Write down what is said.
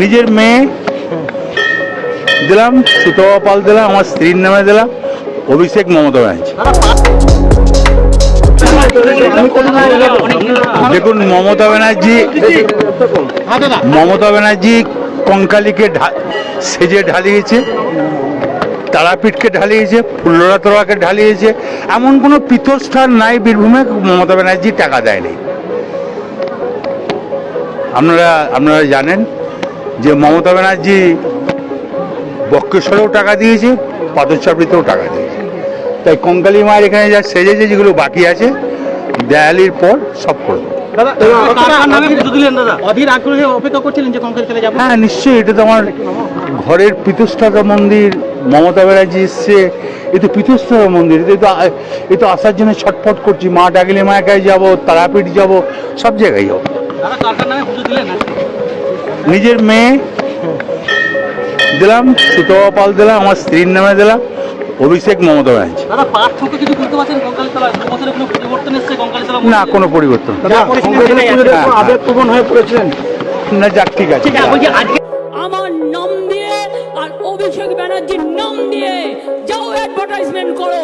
নিজের মেয়ে দিলাম সুতপা পাল দিলাম, আমার স্ত্রীর নামে দিলাম, অভিষেক মমতা ব্যানার্জি। দেখুন, মমতা ব্যানার্জি মমতা ব্যানার্জি কঙ্কালীকে সেজে ঢালিয়েছে, তারাপীঠকে ঢালিয়েছে ফুল্লরা তোলাকে ঢালিয়েছে, এমন কোনো পীঠস্থান নাই বীরভূমে, মমতা ব্যানার্জি টাকা দেয়নি। আপনারা আপনারা জানেন যে মমতা ব্যানার্জি বক্রেশ্বরেও টাকা দিয়েছে পাথরচাপড়িতেও টাকা দিয়েছে। তাই কঙ্কালী মায়ের এখানে যা সেজেছে যেগুলো বাকি আছে দেয়ালির পর সব করে হ্যাঁ নিশ্চয়ই এটা তো আমার ঘরের পীতস্থাতা মন্দির মমতা ব্যানার্জি এসছে এ তো পীতস্থাতা মন্দির এ তো এ তো আসার জন্য ছটফট করছি মা ডাকলে মায়াকায় যাব তারাপীঠ যাব সব জায়গায় যাব। নিজের মেয়ে দিলাম সুতপা পাল দিলাম আমার স্ত্রীর নামে দিলাম অভিষেক মমতা ব্যানার্জি। না কোনো পরিবর্তন। না। হ্যাঁ, হ্যাঁ। না যাক ঠিক আছে। আমার নাম দিয়ে আর অভিষেক ব্যানার্জির নাম দিয়ে যাও অ্যাডভার্টাইজমেন্ট করো।